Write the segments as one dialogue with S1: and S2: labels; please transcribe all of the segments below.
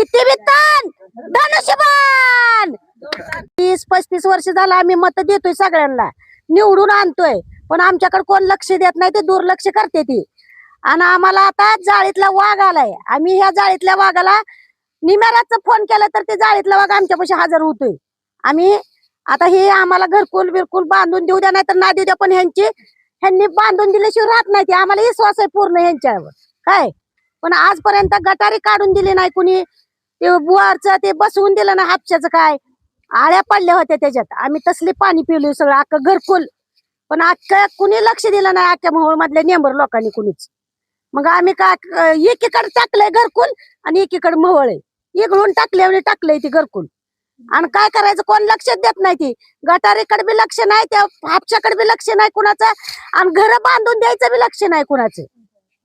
S1: किती वित्तान धनुष्यबाण. तीस पस्तीस वर्ष झालं आम्ही मत देतोय सगळ्यांना. निवडून आणतोय. पण आमच्याकडे कोण लक्ष देत नाही ते दुर्लक्ष करते ती. आणि आम्हाला आता जाळीतला वाघ आलाय. आम्ही ह्या जाळीतल्या वाघाला निम्याराचा फोन केला तर ते जाळीतला वाघ आमच्यापाशी हजर होतोय. आम्ही आता हे आम्हाला घरकुल बिरकुल बांधून देऊ द्या नाही तर ना देऊ द्या पण ह्यांची ह्यांनी बांधून दिल्याशिवाय राहत नाही ते. आम्हाला विश्वास आहे पूर्ण ह्यांच्यावर. काय? पण आजपर्यंत गटारी काढून दिली नाही कुणी. ते बुवारचं ते बसवून दिलं ना हापशाचं काय? आळ्या पडल्या होत्या त्याच्यात. आम्ही तसले पाणी पिवले सगळं अख्खं घरकुल. पण अख्ख्या कुणी लक्ष दिलं नाही अख्ख्या मोहोळ मधल्या नेंबर लोकांनी कुणीच. मग आम्ही का एकीकडे टाकलंय घरकुल आणि एकीकडे मोहळ आहे. इकडून टाकले आणि टाकलंय ती घरकुल. आणि काय करायचं? कोण लक्ष देत नाही ती. गटारीकडे बी लक्ष नाही त्या हापशाकडे बी लक्ष नाही कुणाचं. आणि घर बांधून द्यायचं बी लक्ष नाही कुणाचं.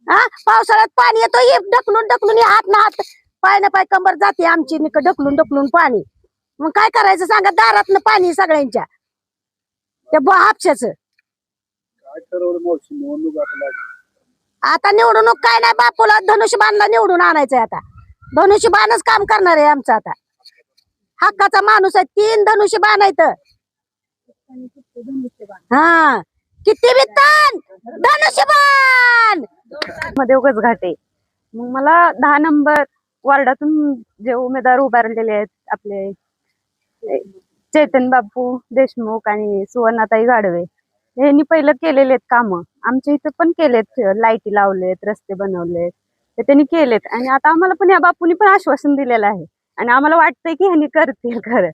S1: हा? पावसाळ्यात पाणी येतो ढकलून ढकलून हात ना हात पाय ना पाय कंबर जाते आमची निक ढकलून ढकलून पाणी. मग काय करायचं सांगा दारातनं पाणी सगळ्यांच्या. त्या ब- हापशाचं.
S2: काय ठरवलं मावशी निवडणूक आता लागली.
S1: आता निवडणूक काय नाही बापूला धनुष्यबाणला निवडून आणायचंय आता. धनुष्यबाणच काम करणार आहे आमचं आता. हक्काचा माणूस आहे तीन धनुष्यबाण आहेत. हा किती वित्तान धनुष्यबाण!
S3: मध्ये उगाच घाटे. मग मला दहा नंबर वार्डातून जे उमेदवार उभारलेले आहेत आपले चेतन बापू देशमुख आणि सुवर्णाताई गाडवे यांनी पहिलं केलेले आहेत कामं. आमच्या इथं पण केलेत लाईटी लावलेत रस्ते बनवलेत ते त्यांनी केलेत. आणि आता आम्हाला पण या बापूंनी पण आश्वासन दिलेलं आहे. आणि आम्हाला वाटतंय की ह्यांनी करतील खरं.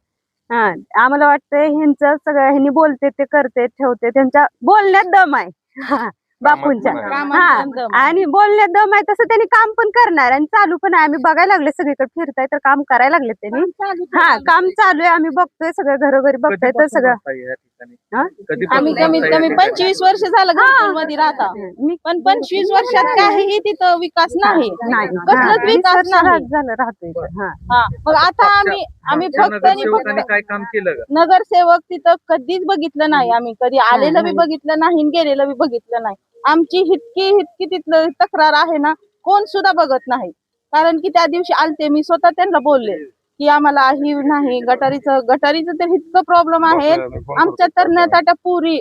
S3: हा आम्हाला वाटतंय ह्यांचं सगळं ह्यांनी बोलते ते करते ठेवते त्यांच्या बोलण्यात दम आहे. हा, बापूंच्या. हा. आणि बोलण्यात दम आहे तसं त्यांनी काम पण करणार आणि चालू पण आहे. आम्ही बघायला लागले सगळीकडे फिरताय तर काम करायला लागले त्यांनी. हा काम चालू आहे. आम्ही बघतोय सगळं घरोघरी बघतोय तर सगळं. हा?
S4: आम्ही कमीत कमी पंचवीस वर्ष झालं मध्ये राहता.
S3: मी
S4: पण पंचवीस वर्षात काहीही तिथं विकास नाही.
S3: नाही.
S4: कसलाच
S3: वीस
S4: विकास
S3: वर्ष
S4: नाही.
S3: राहत झालं राहतोय इथं. हा.
S4: हा. मग आता आम्ही आम्ही फक्त आणि
S2: नगरसेवकांनी
S4: फक्त
S2: काय काम केलं का?
S4: नगरसेवक तिथं कधीच बघितलं नाही आम्ही. कधी आलेलं बी. बघितलं नाही आणि गेलेलं बी बघितलं नाही. आमची हितकी हितकी तिथलं तक्रार आहे ना कोण सुद्धा बघत नाही. कारण की त्या दिवशी आलते मी स्वतः त्यांना बोलले की आम्हाला ही नाही गटारीचं गटारीचं तर इतकं प्रॉब्लेम आहे आमच्या तरण्याताट्या पुरी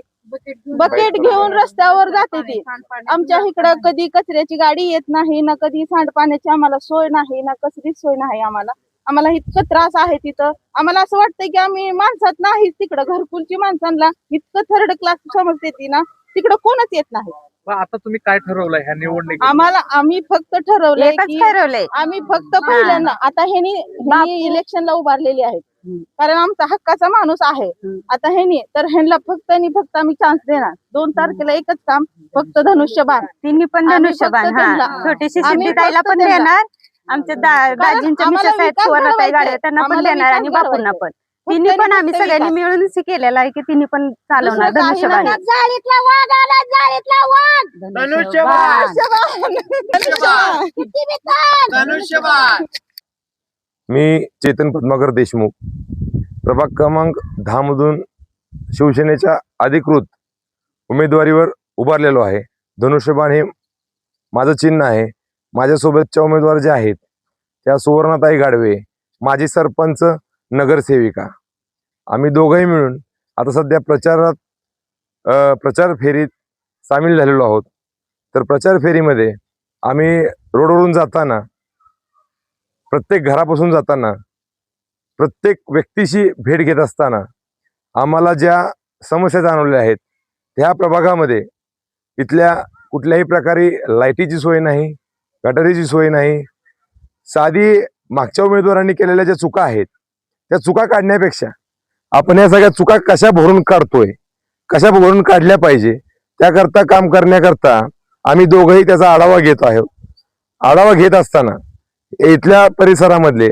S4: बकेट घेऊन रस्त्यावर जाते ती. आमच्या इकडं कधी कचऱ्याची गाडी येत नाही ना कधी सांडपाण्याची आम्हाला सोय नाही ना कसलीच सोय नाही आम्हाला. आम्हाला इतकं त्रास आहे तिथं. आम्हाला असं वाटतंय की आम्ही माणसात नाही तिकडं घरकुलची माणसांना इतकं थर्ड क्लास समजते ती ना तिकडं कोणच येत नाही.
S2: मग आता तुम्ही काय ठरवलंय? ह्या निवडणुकीत?
S4: आम्हाला आम्ही फक्त ठरवलंय
S3: एकच
S4: की
S3: ठरवलंय.
S4: आम्ही फक्त पहिल्यांदा आता ह्यानी ह्यानी इलेक्शनला उभारलेली आहेत.
S3: हम्म.
S4: कारण आमचा हक्काचा माणूस आहे. आता ह्यानी तर ह्यांना फक्त आणि फक्त आम्ही चान्स देणार. दोन तारखेला एकच काम फक्त धनुष्यबाण.
S3: तिन्ही पण
S4: आम्ही
S3: धनुष्यबाण
S4: फक्त
S3: हा.
S4: त्यांना-
S3: छोटीशी
S4: आम्ही फक्त
S3: पण
S4: त्यांना-
S3: देणार. आमच्या दा-
S4: कारण
S3: दाजींच्या
S4: आम्हाला
S3: मिसेस आहेत
S4: विकास
S3: सुवर्णाताई
S4: घडवायचा
S3: गाडवे
S4: आहे.
S3: त्यांना पण
S4: आम्हाला
S3: देणार आणि
S4: विकास
S3: बापूंना पण.
S4: फक्त
S3: पण आम्ही सगळ्यांनी. मिळून केलेला आहे की तिन्ही पण चालवणार धनुष्यबाण
S4: नाही.
S1: जाळीतला वाघ आला जाळीतला वाघ.
S4: धनुष्यबाण.
S1: किती वित्तान
S5: मी चेतन पद्माकर देशमुख. प्रभाग क्रमांक दहा मधून शिवसेनेच्या अधिकृत उमेदवारीवर उभारलेलो आहे. धनुष्यबाण हे माझं चिन्ह आहे. माझ्यासोबतच्या उमेदवार जे आहेत त्या सुवर्णाताई गाडवे माजी सरपंच नगरसेविका. आम्ही दोघंही मिळून आता सध्या प्रचारात प्रचार फेरीत सामील झालेलो आहोत. तर प्रचार फेरीमध्ये आम्ही रोडवरून जाताना प्रत्येक घरापासून जाताना प्रत्येक व्यक्तीशी भेट घेत असताना आम्हाला ज्या समस्या जाणवल्या आहेत त्या प्रभागामध्ये इथल्या कुठल्याही प्रकारे लाईटीची सोय नाही गटारीची सोय नाही साधी मागच्या उमेदवारांनी केलेल्या ज्या चुका आहेत त्या चुका काढण्यापेक्षा आपण या सगळ्या चुका कशा भरून काढतोय? कशा भरून काढल्या पाहिजे? त्याकरता काम करण्याकरता आम्ही दोघंही त्याचा आढावा घेत आहोत. आढावा घेत असताना इथल्या परिसरामधले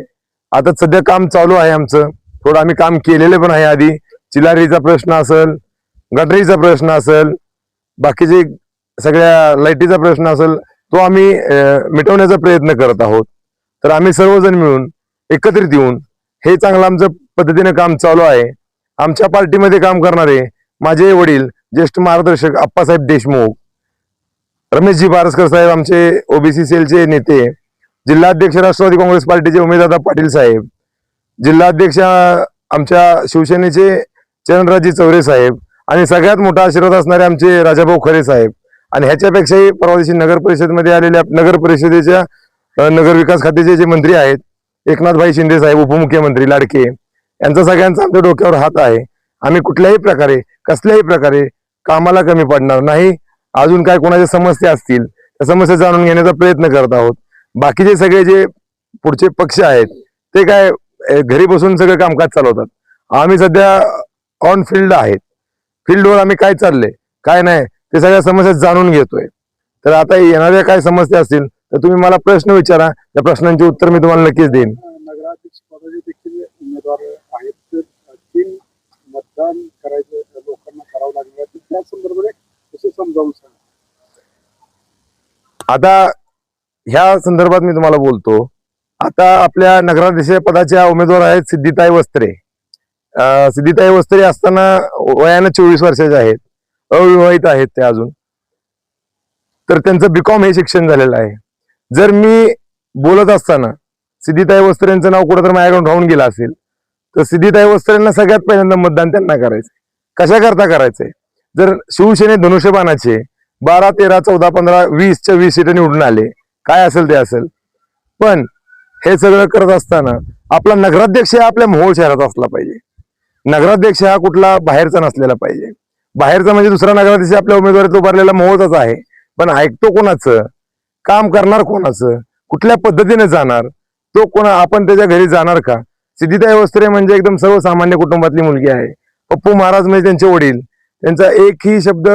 S5: आता सध्या काम चालू आहे आमचं. थोडं आम्ही काम केलेलं पण आहे आधी. चिलारीचा प्रश्न असेल गटरीचा प्रश्न असेल बाकीचे सगळ्या लाईटीचा प्रश्न असेल तो आम्ही मिटवण्याचा प्रयत्न करत आहोत. तर आम्ही सर्वजण मिळून एकत्रित येऊन हे चांगलं आमचं पद्धतीने काम चालू आहे. आमच्या पार्टीमध्ये काम करणारे माझे वडील ज्येष्ठ मार्गदर्शक आप्पासाहेब देशमुख रमेशजी बारसकर साहेब आमचे ओबीसी सेलचे नेते जिल्हाध्यक्ष राष्ट्रवादी काँग्रेस पार्टीचे उमेदवार पाटील साहेब जिल्हाध्यक्ष आमच्या शिवसेनेचे चरणराजी चौरे साहेब आणि सगळ्यात मोठा आशीर्वाद असणारे आमचे राजाभाऊ खरे साहेब. आणि ह्याच्यापेक्षाही परवा दिवशी नगर परिषदमध्ये आलेल्या नगर परिषदेच्या नगरविकास नगर विकास खात्याचे जे मंत्री आहेत एकनाथभाई शिंदे साहेब उपमुख्यमंत्री लाडके यांचा सगळ्यांचा आमच्या डोक्यावर हात आहे. आम्ही कुठल्याही प्रकारे कसल्याही प्रकारे कामाला कमी पडणार नाही. अजून काय कोणाच्या समस्या असतील त्या समस्या जाणून घेण्याचा प्रयत्न करत आहोत. बाकीचे सगळे जे पुढचे पक्ष आहेत ते काय घरी बसून सगळं कामकाज चालवतात. आम्ही सध्या ऑन फील्ड आहेत. फील्डवर आम्ही काय चाललंय काय नाही ते सगळ्या समस्या जाणून घेतोय. तर आता येणाऱ्या काय समस्या असतील तर तुम्ही मला प्रश्न विचारा. त्या प्रश्नांची उत्तर मी तुम्हाला नक्कीच देईन.
S2: नगराध्यक्ष पदाचे देखील उमेदवार आहेत. तर तीन मतदान करायचं लोकांना करावं लागणार आहे. तर त्या संदर्भात कसं समजावून सांगा?
S5: आता ह्या संदर्भात मी तुम्हाला बोलतो. आता आपल्या नगराध्यक्ष पदाच्या उमेदवार आहेत सिद्धिताई वस्त्रे. सिद्धिताई वस्त्रे असताना वयानं चोवीस वर्षाचे आहेत. अविवाहित आहेत ते अजून. तर त्यांचं बीकॉम हे शिक्षण झालेलं आहे. जर मी बोलत असताना सिद्धिताई वस्त्रेंचं नाव कुठं तर माझ्याकडून राहून गेलं असेल तर सिद्धिताई वस्त्रेंना सगळ्यात पहिल्यांदा मतदान त्यांना करायचंय. कशा करता करायचंय? जर शिवसेने धनुष्यबाणाचे बारा तेरा चौदा पंधरा वीसच्या वीस सीट निवडून आले काय असेल ते असेल. पण हे सगळं करत असताना आपला नगराध्यक्ष हा आपल्या मोहोळ शहरात असला पाहिजे. नगराध्यक्ष हा कुठला बाहेरचा नसलेला पाहिजे. बाहेरचा म्हणजे दुसरा नगराध्यक्ष आपल्या उमेदवारीत उभारलेला मोहोळचाच आहे. पण ऐकतो कोणाचं? काम करणार कोणाचं? कुठल्या पद्धतीने जाणार? तो कोणा आपण त्याच्या घरी जाणार का? सिद्धिताई वस्त्रे म्हणजे एकदम सर्वसामान्य कुटुंबातली मुलगी आहे. पप्पू महाराज म्हणजे त्यांचे वडील. त्यांचा एकही शब्द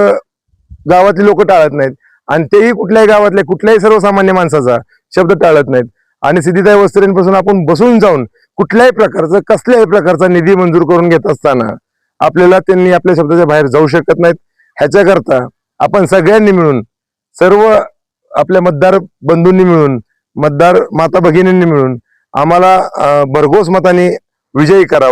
S5: गावातली लोक टाळत नाहीत. आणि तेही कुठल्याही गावातल्या कुठल्याही सर्वसामान्य माणसाचा शब्द टाळत नाहीत. आणि सिद्धिताई वस्त्रेंपासून आपण बसून जाऊन कुठल्याही प्रकारचं कसल्याही प्रकारचा निधी मंजूर करून घेत असताना आपल्याला त्यांनी आपल्या शब्दाच्या बाहेर जाऊ शकत नाहीत. ह्याच्याकरता आपण सगळ्यांनी मिळून सर्व आपल्या मतदार बंधूंनी मिळून मतदार माता भगिनींनी मिळून आम्हाला भरघोस मताने विजयी करावं.